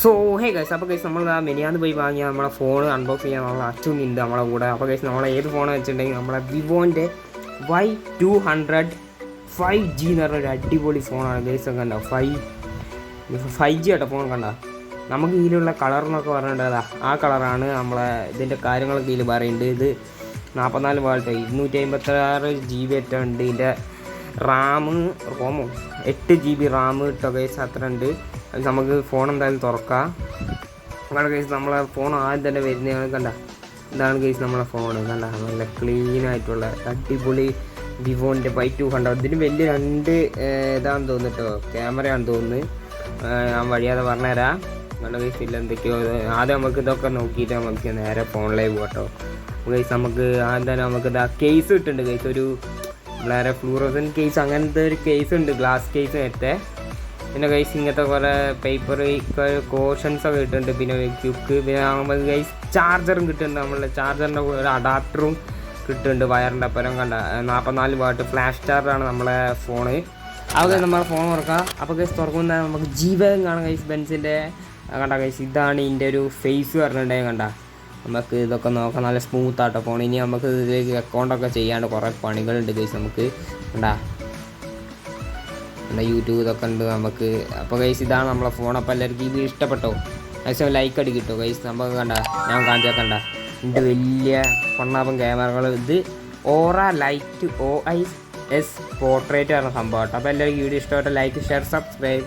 So hey guys അപ്പോൾ guys നമ്മൾ ആ മെനിയാന്ന് പോയി വാങ്ങിയ നമ്മളെ ഫോൺ അൺബോക്സ് ചെയ്യാൻ നമ്മളെ അച്ഛൻ ഉണ്ട് നമ്മളെ കൂടെ. അപ്പോൾ ഗൈസ് നമ്മളെ ഏത് ഫോൺ വെച്ചിട്ടുണ്ടെങ്കിൽ നമ്മളെ വിവോന്റെ Y two hundred five G എന്ന് പറഞ്ഞ ഒരു അടിപൊളി ഫോണാണ് ഗൈസ് കണ്ടോ? Five five G auto phone കണ്ട? നമുക്ക് ഇതിലുള്ള കളർ എന്നൊക്കെ പറഞ്ഞിട്ടതാ ആ കളറാണ് നമ്മളെ ഇതിന്റെ കാര്യങ്ങളൊക്കെ ഇതിൽ പറയുന്നുണ്ട്. ഇത് നാൽപ്പത്തിനാല് വാൾട്ട് ഇരുന്നൂറ്റി അമ്പത്താറ് ജി ബി ഏറ്റവും ഉണ്ട്. ഇതിന്റെ റാം റോമോ എട്ട് ജി ബി റാം കേട്ടോ ഗൈസ് അത്ര ഉണ്ട് നമുക്ക് ഫോൺ എന്തായാലും തുറക്കാം. അങ്ങനെ കേസ് നമ്മളെ ഫോൺ ആദ്യം തന്നെ വരുന്നതാണ് കണ്ട. ഇതാണ് കേസ് നമ്മളെ ഫോൺ കണ്ട? നല്ല ക്ലീൻ ആയിട്ടുള്ള അടിപൊളി വിവോന്റെ ബൈ ടു ഹൺഡ്രഡ് ഇതിന് വലിയ രണ്ട് ഇതാണെന്ന് തോന്നുന്നു ക്യാമറയാണെന്ന് തോന്നുന്നു. ഏർ, ഞാൻ വഴിയാതെ പറഞ്ഞുതരാം. നല്ല ഇല്ല എന്തൊക്കെയോ ആദ്യം നമുക്ക് ഇതൊക്കെ നോക്കിയിട്ട് നമുക്ക് നേരെ ഫോണിലേക്ക് പോകട്ടോ കേസ് നമുക്ക് ആദ്യം തന്നെ നമുക്ക് ഇതാ കേസ് കിട്ടുന്നുണ്ട് കേസ് ഒരു വളരെ ഫ്ലൂറോസൻ കേസ് അങ്ങനത്തെ ഒരു കേസ് ഉണ്ട്. ഗ്ലാസ് കേസ് നേരത്തെ. പിന്നെ ഗൈസ് ഇങ്ങനത്തെ കുറേ പേപ്പർ കോഷൻസ് ഒക്കെ കിട്ടുന്നുണ്ട്. പിന്നെ ക്യുക്ക് പിന്നെ നമുക്ക് ഗൈസ് ചാർജറും കിട്ടുന്നുണ്ട് നമ്മളെ ചാർജറിന്റെ ഒരു അഡാപ്റ്ററും കിട്ടുന്നുണ്ട് വയറിന്റെ അപ്പുറം കണ്ട നാൽപ്പത്തിനാല് വാട്ട് ഫ്ലാഷ് ചാർജറാണ് നമ്മളെ ഫോണ് അതൊക്കെ നമ്മളെ ഫോൺ തുറക്കാം. അപ്പോൾ ഗൈസ് തുറക്കുന്ന നമുക്ക് ജീവകം കാണാം ഗൈസ് ബെൻസിന്റെ കണ്ട ഗൈസ് ഇതാണ് ഇതിന്റെ ഒരു ഫേസ് പറഞ്ഞിട്ടുണ്ടെങ്കിൽ കണ്ട. നമുക്ക് ഇതൊക്കെ നോക്കാം നല്ല സ്മൂത്ത് ആട്ടോ ഫോൺ ഇനി നമുക്ക് ഇതിലേക്ക് അക്കൗണ്ടൊക്കെ ചെയ്യാണ്ട് കുറേ പണികളുണ്ട് ഗൈസ് നമുക്ക്. കണ്ടാ? നമ്മുടെ യൂട്യൂബ് ഇതൊക്കെ ഉണ്ട്. നമുക്ക് അപ്പോൾ ഗൈസ് ഇതാണ് നമ്മളെ ഫോൺ അപ്പോൾ എല്ലാവർക്കും ഇത് ഇഷ്ടപ്പെട്ടോ? മാക്സിമം ലൈക്ക് അടി കിട്ടോ? ഗൈസ് നമുക്ക് കണ്ട? ഞാൻ കാണിച്ചാൽ കണ്ട ഇത് വലിയ പൊണ്ണാപ്പൻ ക്യാമറകൾ ഇത് aura light O I S portrait പറഞ്ഞ സംഭവം കേട്ടോ. അപ്പോൾ എല്ലാവർക്കും വീഡിയോ ഇഷ്ടപ്പെട്ട ലൈക്ക് ഷെയർ സബ്സ്ക്രൈബ്